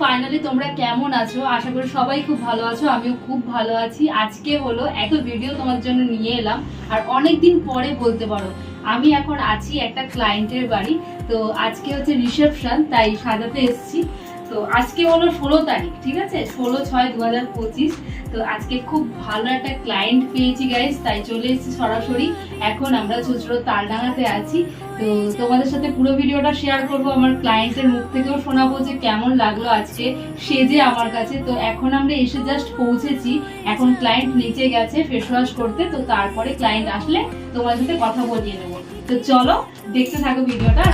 Finally তোমরা কেমন আছো? আশা করি সবাই খুব ভালো আছো, আমিও খুব ভালো আছি। আজকে হলো এত ভিডিও তোমার জন্য নিয়ে এলাম, আর অনেক দিন পরে বলতে পারো, আমি এখন আছি একটা ক্লায়েন্টের বাড়ি। তো আজকে হচ্ছে রিসেপশন, তাই সাজাতে এসেছি। তো আজকে হলো ষোলো তারিখ, ঠিক আছে? ষোলো ছয় দু হাজার পঁচিশ। তো আজকে খুব ভালো একটা ক্লায়েন্ট পেয়েছি গাইস তাই চলে এসেছি সরাসরি। এখন আমরা চুচড়ো তালডাঙাতে আছি। তো তোমাদের সাথে পুরো ভিডিওটা শেয়ার করব। আমার ক্লায়েন্টের মুখ থেকেও শোনাবো যে কেমন লাগল আজকে সেজে আমার কাছে। তো এখন আমরা এসে জাস্ট পৌঁছেছি। এখন ক্লায়েন্ট নিচে গেছে ফেস ওয়াশ করতে। তো তারপরে ক্লায়েন্ট আসলে তোমার সাথে কথা বলিয়ে নেব। তো চলো, দেখতে থাকো ভিডিওটা।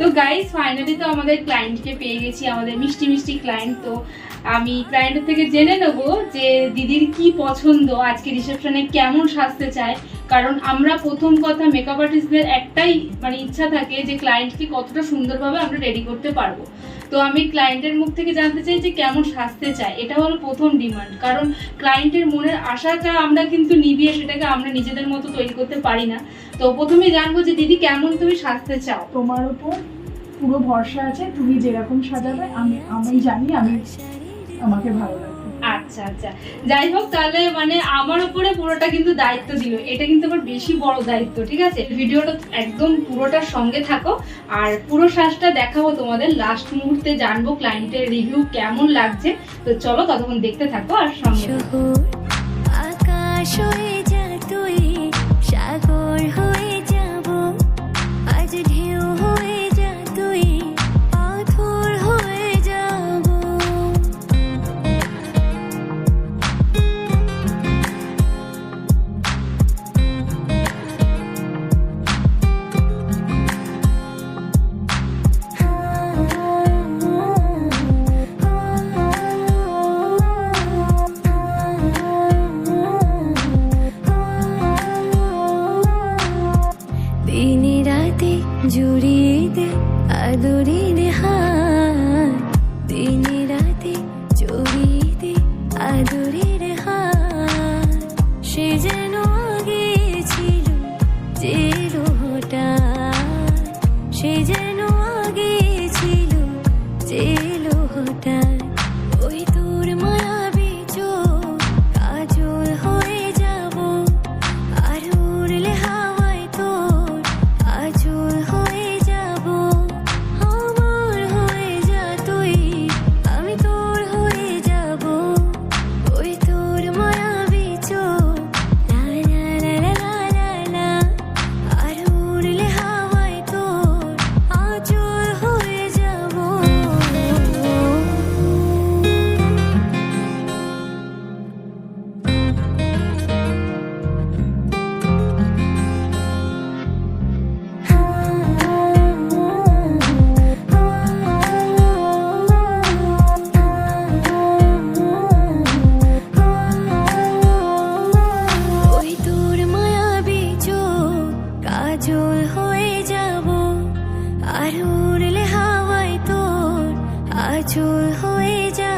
তো গাইজ ফাইনালি তো আমাদের ক্লায়েন্টকে পেয়ে গেছি আমাদের মিষ্টি মিষ্টি ক্লায়েন্ট তো আমি ক্লায়েন্টের থেকে জেনে নেব যে দিদির কি পছন্দ, আজকে রিসেপশনে কেমন সাজতে চায়। কারণ আমরা প্রথম কথা মেকআপ আর্টিস্টদের একটাই মানে ইচ্ছা থাকে যে ক্লায়েন্টকে কতটা সুন্দরভাবে আমরা রেডি করতে পারব। তো আমি ক্লায়েন্টের মুখ থেকে জানতে চাই যে কেমন সাজতে চায়, এটা হলো প্রথম ডিমান্ড কারণ ক্লায়েন্টের মনের আশাটা আমরা কিন্তু নিবিয়ে সেটাকে আমরা নিজেদের মতো তৈরি করতে পারি না। তো প্রথমে জানব যে দিদি কেমন তুমি সাজতে চাও? তোমার ওপর পুরো ভরসা আছে, তুমি যেরকম সাজাবে, আমি আমি জানি, আমি আমাকে ভালো লাগে। আচ্ছা আচ্ছা। যাই হোক তাহলে মানে আমার উপরে পুরোটা কিন্তু দায়িত্ব দিল। এটা কিন্তু আমার বেশি বড় দায়িত্ব ঠিক আছে? ভিডিওটা একদম পুরোটার সঙ্গে থাকো। আর পুরো শ্বাসটা দেখাবো তোমাদের। লাস্ট মুহূর্তে জানব ক্লায়েন্টের রিভিউ কেমন লাগছে। তো চলো ততক্ষণ দেখতে থাকো আর সঙ্গে। আকাশ আচল হয়ে যাব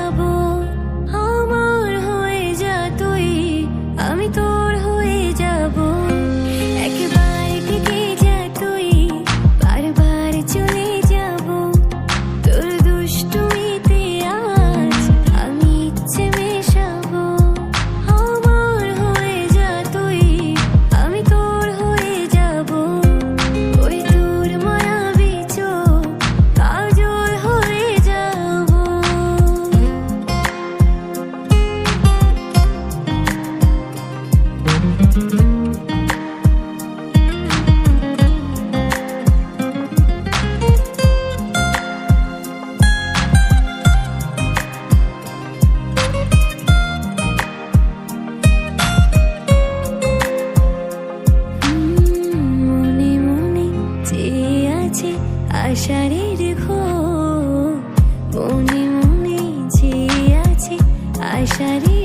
शरीर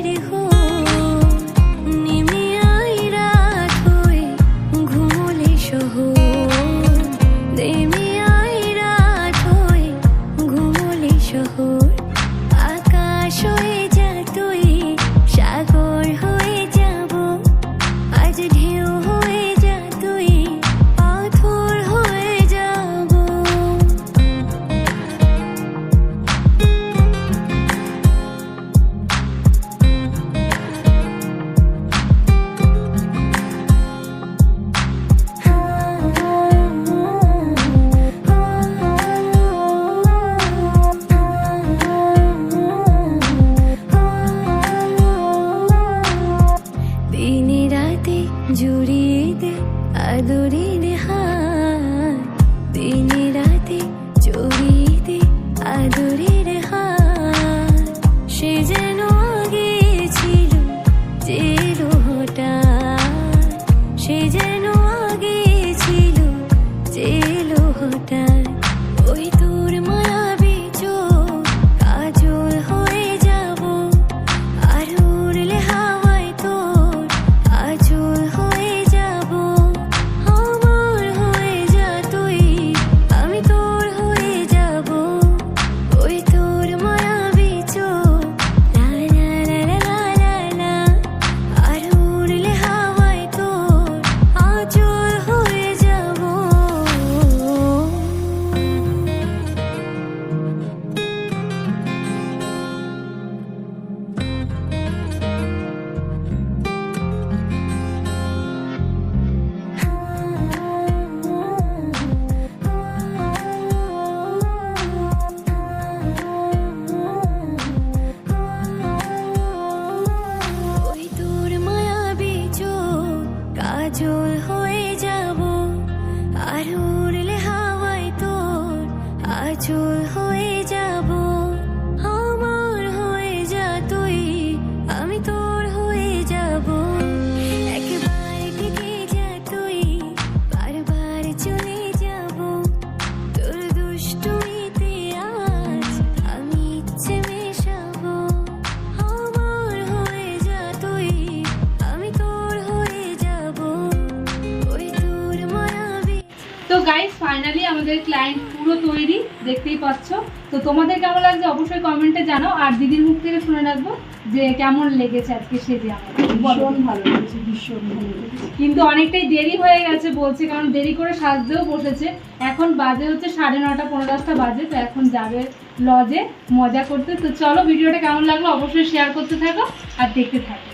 আমাদের ক্লায়েন্ট পুরো তৈরি দেখতেই পাচ্ছ। তো তোমাদের কেমন লাগছে অবশ্যই কমেন্টে জানাও। আর দিদির মুখ থেকে শুনে রাখব যে কেমন লেগেছে আজকে সেজে আমাদের। ভীষণ ভালো লেগেছে ভীষণ ভালো কিন্তু অনেকটাই দেরি হয়ে গেছে বলছে কারণ দেরি করে সাজতেও বসেছে। এখন বাজে হচ্ছে সাড়ে নটা পনেরো দশটা বাজে তো এখন যাবে লজে মজা করতে। তো চলো ভিডিওটা কেমন লাগল অবশ্যই শেয়ার করতে থাকো আর দেখতে থাকো।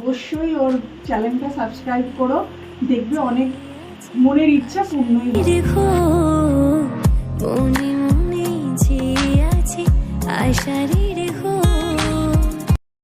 অবশ্যই ওর চ্যানেলটা সাবস্ক্রাইব করো। দেখবে অনেক মনের ইচ্ছা পূর্ণই হবে। রেখো মনে মনে আছে আশারি রেখো